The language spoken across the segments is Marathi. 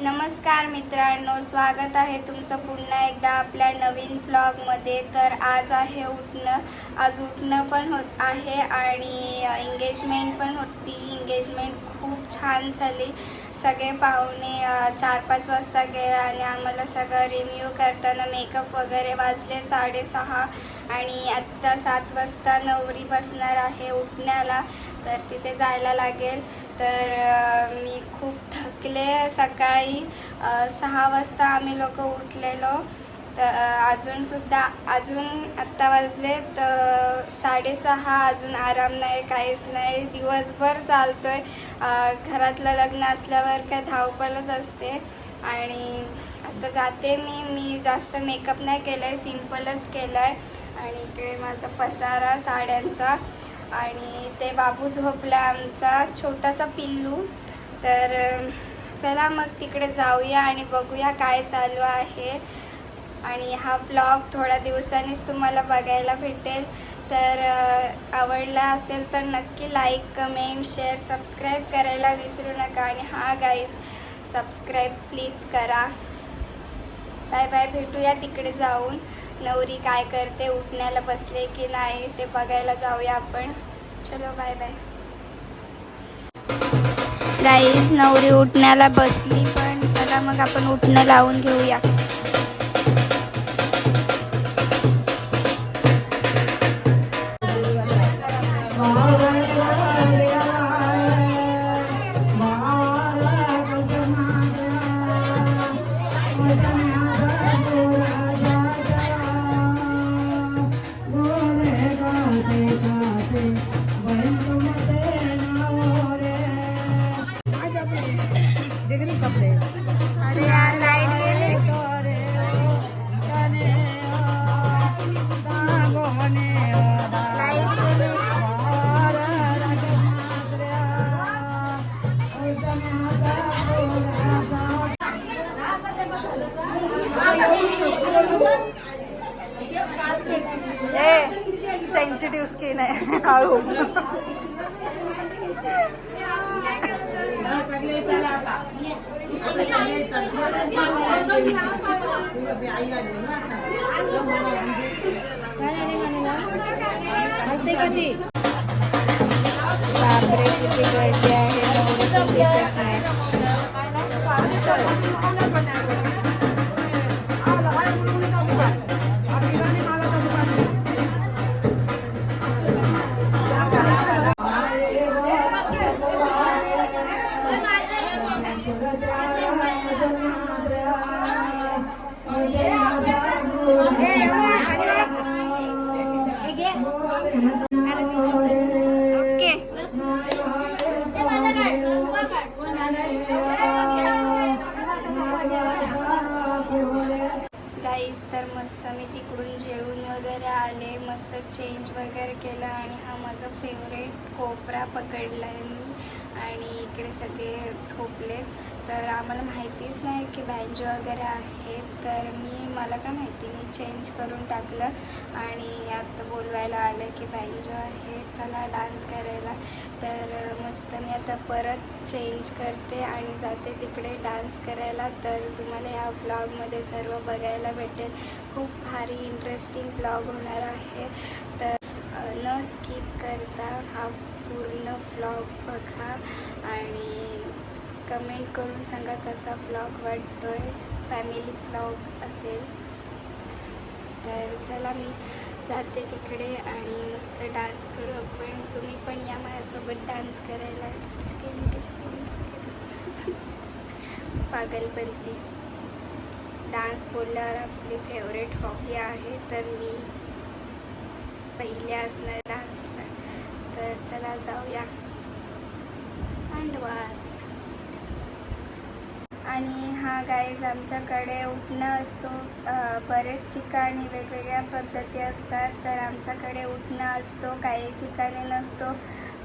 नमस्कार मित्रांनो स्वागत आहे तुमचं पुन्हा एकदा आपल्या नवीन ब्लॉगमध्ये तर आज आहे उठणं आज उठणं पण होत आहे आणि एंगेजमेंट पण होती. एंगेजमेंट खूप छान झाली. सगळे पाहुणे चार पाच वाजता गेले आणि आम्हाला सगळं रिव्ह्यू करताना मेकअप वगैरे वाजले साडेसहा आणि आत्ता सात वाजता नवरी बसणार आहे उठण्याला. तर तिथे जायला लागेल. तर मी खूप थकले सकाळी. सहा वाजता आम्ही लोक उठलेलो. तर अजूनसुद्धा अजून आत्ता वाजले तर साडेसहा अजून आराम नाही काहीच नाही दिवसभर चालतोय. आहे घरातलं लग्न असल्यावर काय धावपलच असते. आणि आता जाते मी मी जास्त मेकअप नाही केलं आहे सिम्पलच केलं आहे आणि इकडे माझा पसारा साड्यांचा. आणि ते बाबू झोपला आमचा छोटासा पिल्लू. तर चला मग तिकडे जाऊया आणि बघूया काय चालू आहे. आणि हा ब्लॉग थोड्या दिवसांनीच तुम्हाला बघायला भेटेल. तर आवडला असेल तर नक्की लाईक कमेंट शेअर सबस्क्राईब करायला विसरू नका. आणि हा गाईज सबस्क्राईब प्लीज करा. बाय बाय भेटूया तिकडे जाऊन. नवरी काय करते उठण्याला बसले की नाही ते बघायला जाऊया आपण. चलो बाय बाय गाईज नवरी उठण्याला बसली पण चला मग आपण उठणं लावून घेऊया. स्किन आहे काळू कधी बापरे किती गर्दी Yeah. आले मस्त चेंज वगैरे केलं आणि हा माझा फेवरेट कोपरा पकडला आहे मी. आणि इकडे सगळे झोपलेत. तर आम्हाला माहितीच नाही की बँजो वगैरे आहेत तर मी मला काय माहिती मी चेंज करून टाकलं आणि आता बोलवायला आलं की बँजो आहे चला डान्स करायला. तर मस्त मी आता परत चेंज करते आणि जाते तिकडे डान्स करायला. तर तुम्हाला या ब्लॉगमध्ये सर्व बघायला भेटेल. खूप भारी इंटरेस्टिंग ब्लॉग होणार आहे. तर न स्किप करता हा पूर्ण ब्लॉग बघा आणि कमेंट करून सांगा कसा ब्लॉग वाटतोय फॅमिली ब्लॉग असेल. तर चला मी जाते तिकडे आणि मस्त डान्स करू आपण. तुम्ही पण या माझ्यासोबत डान्स करायला. Chicken chicken? पागलपंती. डान्स बोलल्यावर आपली फेवरेट हॉबी आहे तर मी पहिले असणार डान्सला तर चला जाऊया. अंडवात आणि हा गाईज आमच्याकडे उठणं असतो. बरेच ठिकाणी वेगवेगळ्या पद्धती असतात. तर आमच्याकडे उठणं असतो काही ठिकाणी नसतो.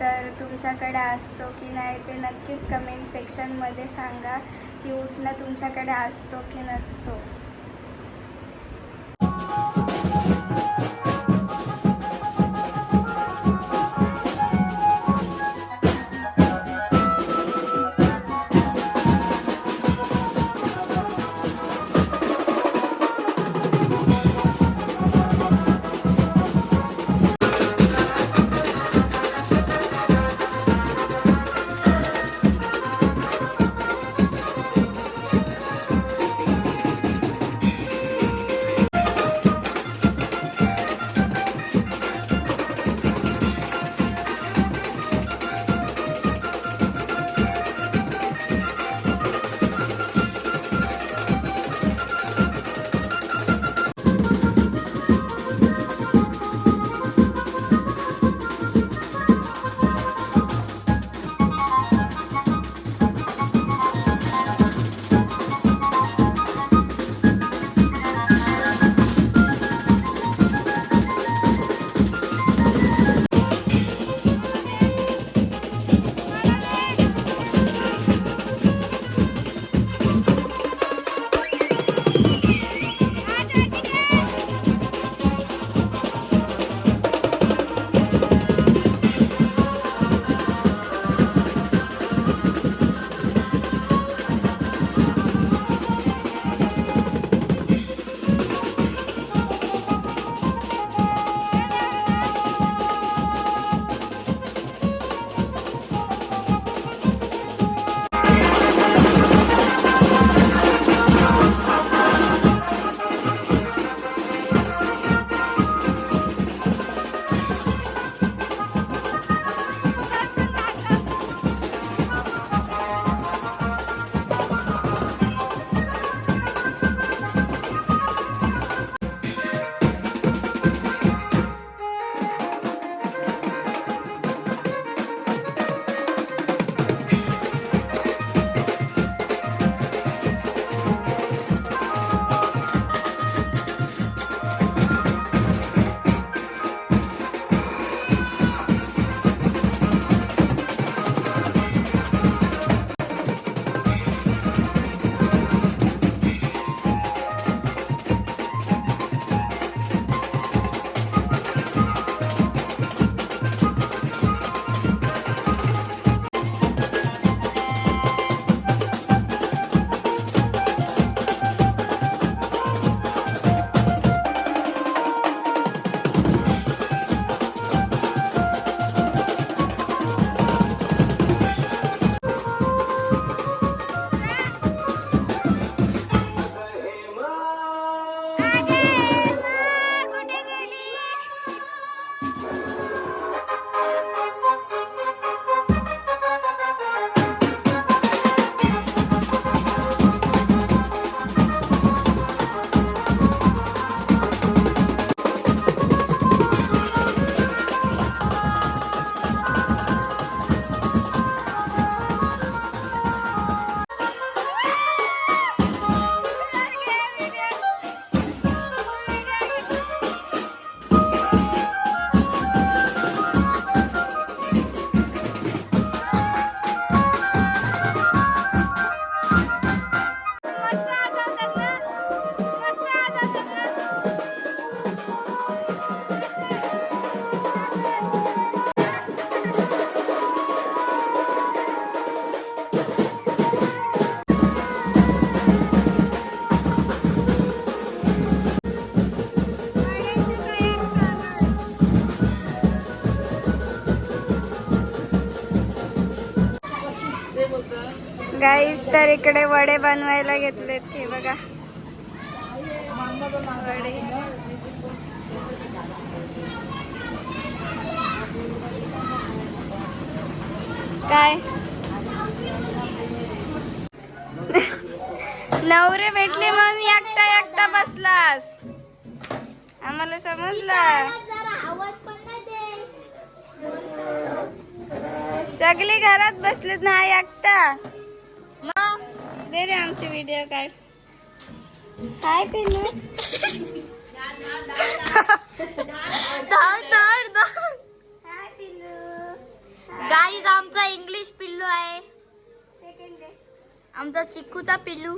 तर तुमच्याकडे असतो की नाही ते नक्कीच कमेंट सेक्शनमध्ये सांगा की उठणं तुमच्याकडे असतो की नसतो. तर इकडे वडे बनवायला घेतलेत हे बघा. वडे. काय? नवरे भेटले म्हणून एकटा एकटा बसलास. आम्हाला समजला. सगळे घरात बसलेत ना एकटा मग दे रे आमचे व्हिडिओ काढ काय पिल्लू काय पिल्लू गाईज आमचा इंग्लिश पिल्लू आहे. आमचा चिक्कूचा पिल्लू.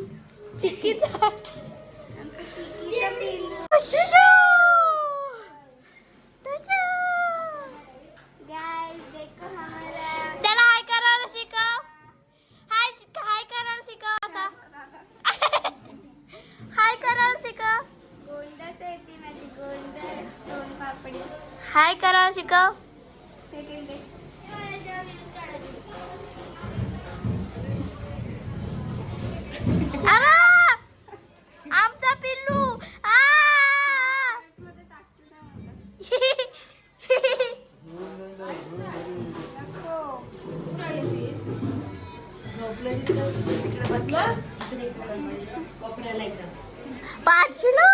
चिक्कीचा आमचं चिक्कीचं पिल्लू गाइस देखो हमारा त्याला हाय करायला शिकव हाय शिक- हाय करायला शिकव असा हाय करायला शिकव गोंडस आहे ती माझी गोंडस सोन पापडी हाय करायला शिकव आमचा पिल्लू! आ! पाठशिलो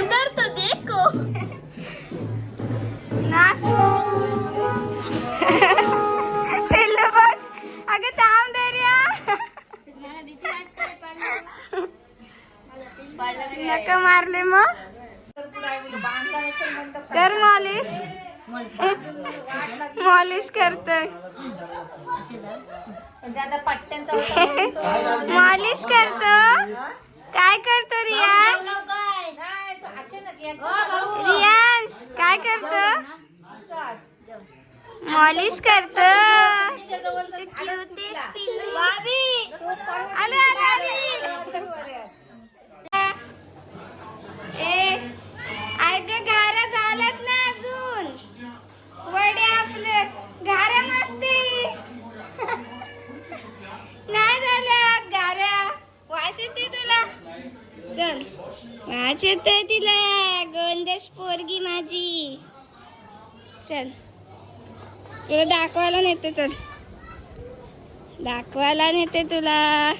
इधर तो देखो नाच पिल्लू बघ अगं थांब दे रे नका मारले मग कर मॉलिश मॉलिश करतोय मॉलिश करतो काय करतो रियाज रियांश काय करत? मॉलिश करत. भाभी आले आलो आले ए अगं घारा झालात ना अजून वडे आपले घारा मस्ती नाही झालं घारा वास येते तुला चल. वास येतोय तिला गोंदस पोरगी माझी. चल. तुला दाखवायला नेते चल. दाखवायला नेते तुला.